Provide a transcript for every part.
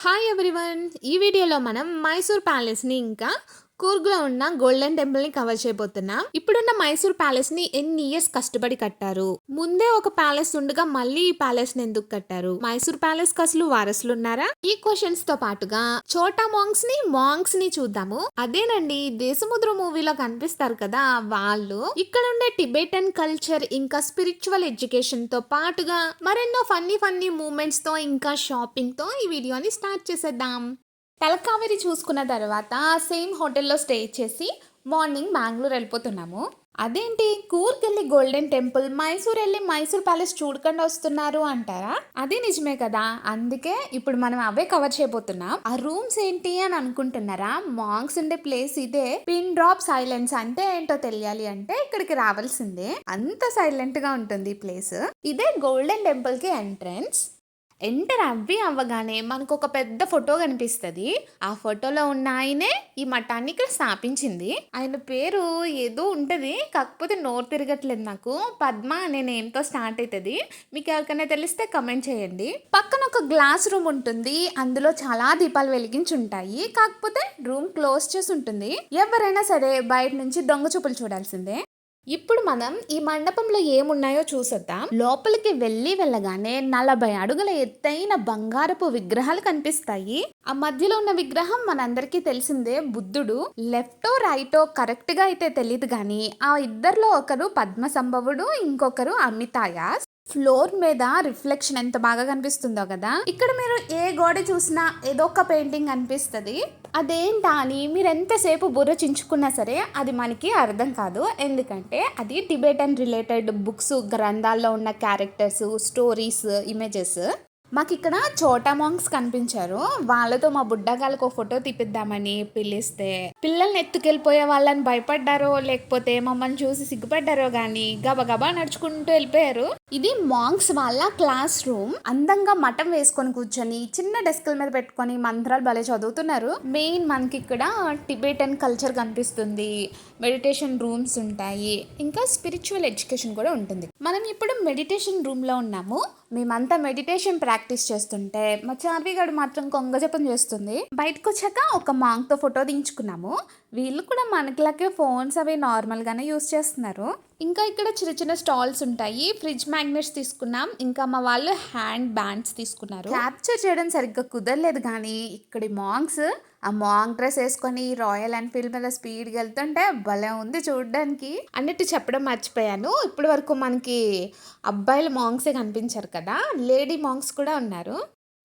Hi everyone ఈ వీడియోలో మనం మైసూర్ ప్యాలెస్ని ఇంకా కూర్గ్లో ఉన్న గోల్డెన్ టెంపుల్ని కవర్ చేయబోతున్నాం. ఇప్పుడున్న మైసూర్ ప్యాలెస్ని ఎన్ని ఇయర్స్ కష్టపడి కట్టారు? ముందే ఒక ప్యాలెస్ ఉండగా మళ్ళీ ఈ ప్యాలెస్ని ఎందుకు కట్టారు? మైసూర్ ప్యాలెస్కి అసలు వారసులు ఉన్నారా ఈ క్వశ్చన్స్తో పాటుగా చోటా మాంగ్స్ని మాంగ్స్ని చూద్దాము. అదేనండి దేశముద్ర మూవీలో కనిపిస్తారు కదా వాళ్ళు. ఇక్కడ ఉండే టిబెటన్ కల్చర్ ఇంకా స్పిరిచువల్ ఎడ్యుకేషన్తో పాటుగా మరెన్నో ఫన్నీ ఫన్నీ మూమెంట్స్తో ఇంకా షాపింగ్తో ఈ వీడియోని స్టార్ట్ చేసేద్దాం. తలకావేరి చూసుకున్న తర్వాత సేమ్ హోటల్లో స్టే చేసి మార్నింగ్ బెంగళూరు వెళ్ళిపోతున్నాము. అదేంటి? కూర్గ్ వెళ్ళి గోల్డెన్ టెంపుల్ మైసూర్ వెళ్ళి మైసూర్ ప్యాలెస్ చూడకుండా వస్తున్నారు అంటారా? అది నిజమే కదా. అందుకే ఇప్పుడు మనం అవే కవర్ చేయబోతున్నాం. ఆ రూమ్స్ ఏంటి అని అనుకుంటున్నారా? మాంగ్స్ ఉండే ప్లేస్ ఇదే. పిన్ డ్రాప్ సైలెన్స్ అంటే ఏంటో తెలియాలి అంటే ఇక్కడికి రావాల్సిందే. అంత సైలెంట్గా ఉంటుంది ఈ ప్లేస్. ఇదే గోల్డెన్ టెంపుల్కి ఎంట్రన్స్. ఎంటర్ అవ్వి అవ్వగానే మనకు ఒక పెద్ద ఫోటో కనిపిస్తుంది. ఆ ఫోటోలో ఉన్న ఆయనే ఈ మఠాన్ని ఇక్కడ స్థాపించింది. ఆయన పేరు ఏదో ఉంటుంది. కాకపోతే నోరు తిరగట్లేదు నాకు. పద్మ అనే నేమ్తో స్టార్ట్ అవుతుంది మీకు ఎవరికైనా తెలిస్తే కమెంట్ చేయండి. పక్కన ఒక గ్లాస్ రూమ్ ఉంటుంది. అందులో చాలా దీపాలు వెలిగించి ఉంటాయి. కాకపోతే రూమ్ క్లోజ్ చేసి ఉంటుంది. ఎవరైనా సరే బయట నుంచి దొంగ చూపులు చూడాల్సిందే. ఇప్పుడు మనం ఈ మండపంలో ఏమున్నాయో చూసొద్దాం. లోపలికి వెళ్ళి వెళ్ళగానే నలభై అడుగుల ఎత్తైన బంగారపు విగ్రహాలు కనిపిస్తాయి. ఆ మధ్యలో ఉన్న విగ్రహం మనందరికీ తెలిసిందే బుద్ధుడు. లెఫ్టో రైటో కరెక్ట్గా అయితే తెలియదు కానీ ఆ ఇద్దరిలో ఒకరు పద్మ సంభవుడు ఇంకొకరు అమితాయాస్. ఫ్లోర్ మీద రిఫ్లెక్షన్ ఎంత బాగా కనిపిస్తుందో కదా. ఇక్కడ మీరు ఏ గోడ చూసినా ఏదో ఒక పెయింటింగ్ అనిపిస్తుంది. అదేంటా అని మీరు ఎంతసేపు బుర్ర చించుకున్నా సరే అది మనకి అర్థం కాదు. ఎందుకంటే అది టిబెటన్ రిలేటెడ్ బుక్స్ గ్రంథాల్లో ఉన్న క్యారెక్టర్స్ స్టోరీస్ ఇమేజెస్. మాకు ఇక్కడ చోటా మాంగ్స్ కనిపించారు. వాళ్ళతో మా బుడ్డగాలకు ఒక ఫోటో తీపిద్దామని పిలిస్తే పిల్లల్ని ఎత్తుకెళ్ళిపోయే వాళ్ళని భయపడ్డారో లేకపోతే మమ్మల్ని చూసి సిగ్గుపడ్డారో కానీ గబగబా నడుచుకుంటూ వెళ్ళిపోయారు. ఇది మాంగ్స్ వాళ్ళ క్లాస్ రూమ్. అందంగా మఠం వేసుకొని కూర్చొని చిన్న డెస్క్ల మీద పెట్టుకొని మంత్రాలు భలే చదువుతున్నారు. మెయిన్ మనకి ఇక్కడ టిబెటన్ కల్చర్ కనిపిస్తుంది. మెడిటేషన్ రూమ్స్ ఉంటాయి. ఇంకా స్పిరిచువల్ ఎడ్యుకేషన్ కూడా ఉంటుంది. మనం ఇప్పుడు మెడిటేషన్ రూమ్లో ఉన్నాము. మేమంతా మెడిటేషన్ ప్రాక్టీస్ చేస్తుంటే మా చార్వి గడు మాత్రం కొంగజపం చేస్తుంది. బయటకు వచ్చాక ఒక మాంగ్తో ఫోటో దించుకున్నాము. వీళ్ళు కూడా మనకిలాగే ఫోన్స్ అవి నార్మల్గానే యూస్ చేస్తున్నారు. ఇంకా ఇక్కడ చిన్న చిన్న స్టాల్స్ ఉంటాయి. ఫ్రిడ్జ్ మ్యాగ్నెట్స్ తీసుకున్నాం. ఇంకా మా వాళ్ళు హ్యాండ్ బ్యాండ్స్ తీసుకున్నారు. క్యాప్చర్ చేయడం సరిగ్గా కుదరలేదు కానీ ఇక్కడి మాంగ్స్ ఆ మాంగ్ డ్రెస్ వేసుకొని రాయల్ ఎన్ఫీల్డ్ మీద స్పీడ్గా వెళ్తుంటే భలే ఉంది చూడడానికి. అన్నట్టు చెప్పడం మర్చిపోయాను. ఇప్పటి వరకు మనకి అబ్బాయిల మాంగ్సే కనిపించారు కదా. లేడీ మాంగ్స్ కూడా ఉన్నారు.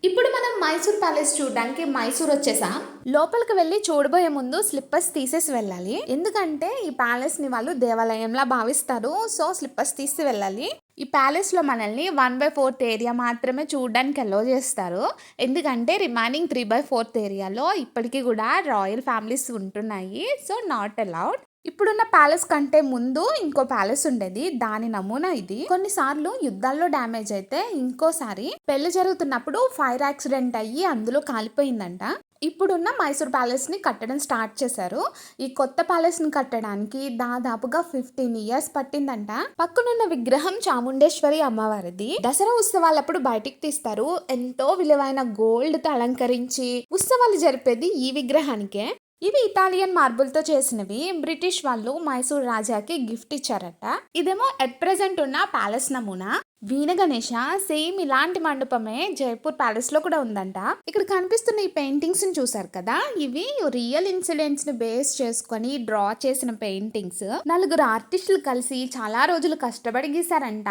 ఇప్పుడు మనం మైసూర్ ప్యాలెస్ చూడడానికి మైసూర్ వచ్చేసాం. లోపలికి వెళ్ళి చూడబోయే ముందు స్లిప్పర్స్ తీసేసి వెళ్ళాలి. ఎందుకంటే ఈ ప్యాలెస్ని వాళ్ళు దేవాలయంలా భావిస్తారు. సో స్లిప్పర్స్ తీసి వెళ్ళాలి. ఈ ప్యాలెస్లో మనల్ని వన్ బై ఫోర్త్ ఏరియా మాత్రమే చూడడానికి అలో చేస్తారు. ఎందుకంటే రిమైనింగ్ త్రీ బై ఫోర్త్ ఏరియాలో ఇప్పటికీ కూడా రాయల్ ఫ్యామిలీస్ ఉంటున్నాయి. సో నాట్ అలౌడ్ ఇప్పుడున్న ప్యాలెస్ కంటే ముందు ఇంకో ప్యాలెస్ ఉండేది. దాని నమూనా ఇది. కొన్నిసార్లు యుద్ధాల్లో డ్యామేజ్ అయితే ఇంకోసారి పెళ్ళి జరుగుతున్నప్పుడు ఫైర్ యాక్సిడెంట్ అయ్యి అందులో కాలిపోయిందంట. ఇప్పుడున్న మైసూర్ ప్యాలెస్ని కట్టడం స్టార్ట్ చేశారు. ఈ కొత్త ప్యాలెస్ని కట్టడానికి దాదాపుగా ఫిఫ్టీన్ ఇయర్స్ పట్టిందంట. పక్కనున్న విగ్రహం చాముండేశ్వరి అమ్మవారిది. దసరా ఉత్సవాలప్పుడు బయటికి తీస్తారు. ఎంతో విలువైన గోల్డ్తో అలంకరించి ఉత్సవాలు జరిపేది ఈ విగ్రహానికే. ఇవి ఇటాలియన్ మార్బుల్తో చేసినవి. బ్రిటిష్ వాళ్ళు మైసూర్ రాజాకి గిఫ్ట్ ఇచ్చారట. ఇదేమో ఎట్ ప్రెసెంట్ ఉన్న ప్యాలెస్ నమూనా. వీణ గణేష సేమ్ ఇలాంటి మండపమే జైపూర్ ప్యాలెస్లో కూడా ఉందంట. ఇక్కడ కనిపిస్తున్న ఈ పెయింటింగ్స్ని చూసారు కదా? ఇవి రియల్ ఇన్సిడెంట్స్ని బేస్ చేసుకొని డ్రా చేసిన పెయింటింగ్స్. నలుగురు ఆర్టిస్టులు కలిసి చాలా రోజులు కష్టపడి గీసారంట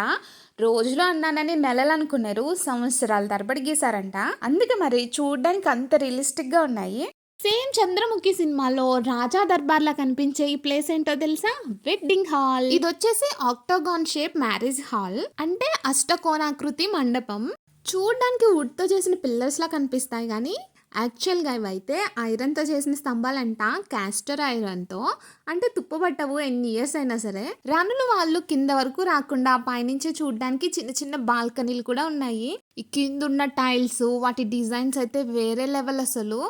రోజులు అన్నానని నెలలు అనుకున్నారు సంవత్సరాల తరబడి గీసారంట అందుకే మరి చూడడానికి అంత రియలిస్టిక్గా ఉన్నాయి. సేమ్ చంద్రముఖి సినిమాలో రాజా దర్బార్లా కనిపించే ఈ ప్లేస్ ఏంటో తెలుసా? వెడ్డింగ్ హాల్ ఇది వచ్చేసి ఆక్టోగాన్ షేప్ మ్యారేజ్ హాల్ అంటే అష్టకోణాకృతి మండపం. చూడడానికి వుడ్తో చేసిన పిల్లర్స్ లా కనిపిస్తాయి కానీ యాక్చువల్గా ఇవైతే ఐరన్తో చేసిన స్తంభాలంట క్యాస్టర్ ఐరన్తో అంటే తుప్పబట్టవు ఎన్ని ఇయర్స్ అయినా సరే. రానులు వాళ్ళు కింద వరకు రాకుండా పైనుంచి చూడడానికి చిన్న చిన్న బాల్కనీలు కూడా ఉన్నాయి. ఈ కింద ఉన్న టైల్స్ వాటి డిజైన్స్ అయితే వేరే లెవెల్ అసలు.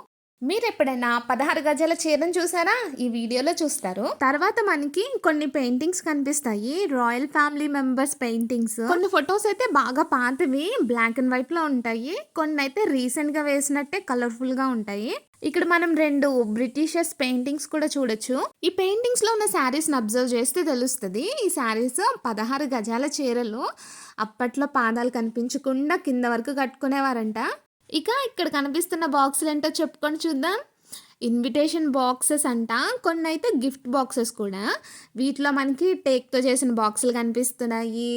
మీరు ఎప్పుడైనా పదహారు గజాల చీరను చూసారా? ఈ వీడియోలో చూస్తారు. తర్వాత మనకి కొన్ని పెయింటింగ్స్ కనిపిస్తాయి. Royal family members paintings. కొన్ని ఫొటోస్ అయితే బాగా పాతవి బ్లాక్ అండ్ వైట్లో ఉంటాయి. కొన్ని అయితే రీసెంట్గా వేసినట్టే కలర్ఫుల్గా ఉంటాయి. ఇక్కడ మనం రెండు బ్రిటిషర్స్ పెయింటింగ్స్ కూడా చూడొచ్చు. ఈ పెయింటింగ్స్లో ఉన్న శారీస్ అబ్జర్వ్ చేస్తే తెలుస్తుంది. ఈ శారీస్ పదహారు గజాల చీరలు అప్పట్లో పాదాలు కనిపించకుండా కింద వరకు కట్టుకునేవారంట. ఇక ఇక్కడ కనిపిస్తున్న బాక్సులు ఏంటో చెప్పుకొని చూద్దాం. ఇన్విటేషన్ బాక్సెస్ అంట. కొన్ని అయితే గిఫ్ట్ బాక్సెస్ కూడా. వీటిలో మనకి టేక్తో చేసిన బాక్సులు కనిపిస్తున్నాయి.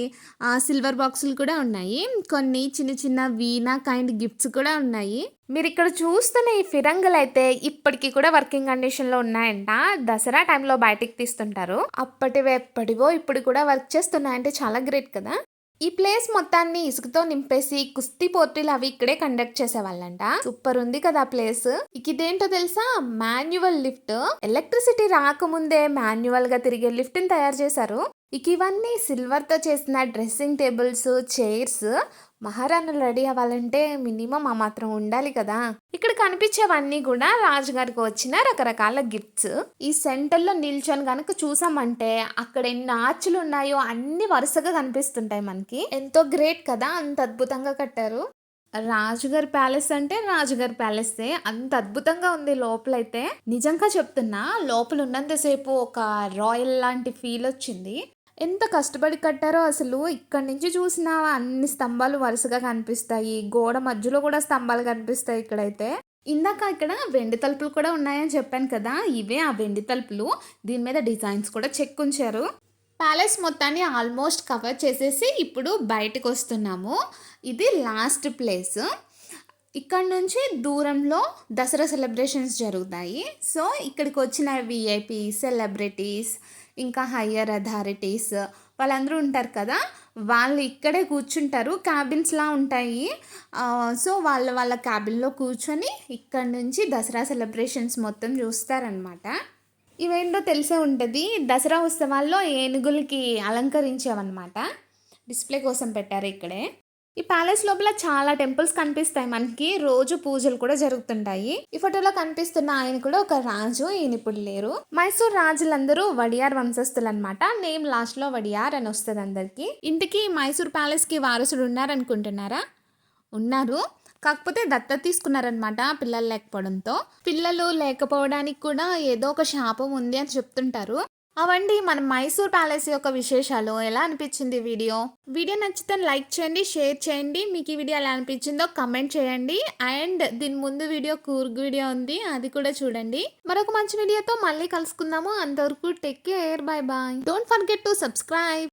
సిల్వర్ బాక్సులు కూడా ఉన్నాయి. కొన్ని చిన్న చిన్న వీణా కైండ్ గిఫ్ట్స్ కూడా ఉన్నాయి. మీరు ఇక్కడ చూస్తున్న ఈ ఫిరంగులు అయితే ఇప్పటికీ కూడా వర్కింగ్ కండిషన్లో ఉన్నాయంట. దసరా టైంలో బయటికి తీస్తుంటారు. అప్పటివే ఎప్పటివో ఇప్పుడు కూడా వర్క్ చేస్తున్నాయంటే చాలా గ్రేట్ కదా. ఈ ప్లేస్ మొత్తాన్ని ఇసుకతో నింపేసి కుస్తీ పోటీలు అవి ఇక్కడే కండక్ట్ చేసేవాళ్ళంట. సూపర్ ఉంది కదా ప్లేస్. ఇక ఇదేంటో తెలుసా? మాన్యువల్ లిఫ్ట్ ఎలక్ట్రిసిటీ రాకముందే మాన్యువల్గా తిరిగే లిఫ్ట్ని తయారు చేశారు. ఇక ఇవన్నీ సిల్వర్తో చేసిన డ్రెస్సింగ్ టేబుల్స్ చైర్స్ మహారాణులు రెడీ అవ్వాలంటే మినిమం ఆ మాత్రం ఉండాలి కదా. ఇక్కడ కనిపించేవన్నీ కూడా రాజుగారికి వచ్చిన రకరకాల గిఫ్ట్స్. ఈ సెంటర్లో నిల్చొని కనుక చూసామంటే అక్కడ ఎన్ని ఆర్చులు ఉన్నాయో అన్ని వరుసగా కనిపిస్తుంటాయి మనకి. ఎంతో గ్రేట్ కదా అంత అద్భుతంగా కట్టారు. రాజుగారి ప్యాలెస్ అంటే రాజుగారి ప్యాలెసే. అంత అద్భుతంగా ఉంది లోపలైతే. నిజంగా చెప్తున్నా లోపల ఉన్నంతసేపు ఒక రాయల్ లాంటి ఫీల్ వచ్చింది. ఎంత కష్టపడి కట్టారో అసలు ఇక్కడి నుంచి చూసిన అన్ని స్తంభాలు వరుసగా కనిపిస్తాయి. గోడ మధ్యలో కూడా స్తంభాలు కనిపిస్తాయి ఇక్కడైతే. ఇందాక ఇక్కడ వెండి తలుపులు కూడా ఉన్నాయని చెప్పాను కదా ఇవే ఆ వెండి తలుపులు. దీని మీద డిజైన్స్ కూడా చెక్కుంచారు ప్యాలెస్ మొత్తాన్ని ఆల్మోస్ట్ కవర్ చేసేసి ఇప్పుడు బయటకు వస్తున్నాము. ఇది లాస్ట్ ప్లేస్. ఇక్కడ నుంచి దూరంలో దసరా సెలబ్రేషన్స్ జరుగుతాయి. సో ఇక్కడికి వచ్చిన విఐపి సెలబ్రిటీస్ ఇంకా హయ్యర్ అథారిటీస్ వాళ్ళందరూ ఉంటారు కదా వాళ్ళు ఇక్కడే కూర్చుంటారు క్యాబిన్స్లా ఉంటాయి. సో వాళ్ళ వాళ్ళ క్యాబిన్లో కూర్చొని ఇక్కడ నుంచి దసరా సెలబ్రేషన్స్ మొత్తం చూస్తారనమాట ఇవేంటో తెలిసే ఉంటుంది దసరా ఉత్సవాల్లో ఏనుగులకి అలంకరించామన్నమాట డిస్ప్లే కోసం పెట్టారు ఇక్కడే. ఈ ప్యాలెస్ లోపల చాలా టెంపుల్స్ కనిపిస్తాయి. మనకి రోజు పూజలు కూడా జరుగుతుంటాయి. ఈ ఫోటోలో కనిపిస్తున్న ఆయన కూడా ఒక రాజు. ఈయన ఇప్పుడు లేరు. మైసూర్ రాజులందరూ వడియార్ వంశస్థులు అనమాట నేమ్ లాస్ట్లో వడియార్ అని వస్తుంది అందరికి. ఇంటికి మైసూర్ ప్యాలెస్కి వారసుడు ఉన్నారనుకుంటున్నారా? ఉన్నారు. కాకపోతే దత్త తీసుకున్నారనమాట పిల్లలు లేకపోవడంతో. పిల్లలు లేకపోవడానికి కూడా ఏదో ఒక శాపం ఉంది అని చెప్తుంటారు. అవండి మన మైసూర్ ప్యాలెస్ యొక్క విశేషాలు. ఎలా అనిపించింది వీడియో? వీడియో నచ్చితే లైక్ చేయండి షేర్ చేయండి. మీకు ఈ వీడియో ఎలా అనిపించిందో కమెంట్ చేయండి. అండ్ దీని ముందు వీడియో కూర్గ్ వీడియో ఉంది అది కూడా చూడండి. మరొక మంచి వీడియోతో మళ్ళీ కలుసుకుందాము. అంతవరకు take care bye bye. Don't forget to subscribe.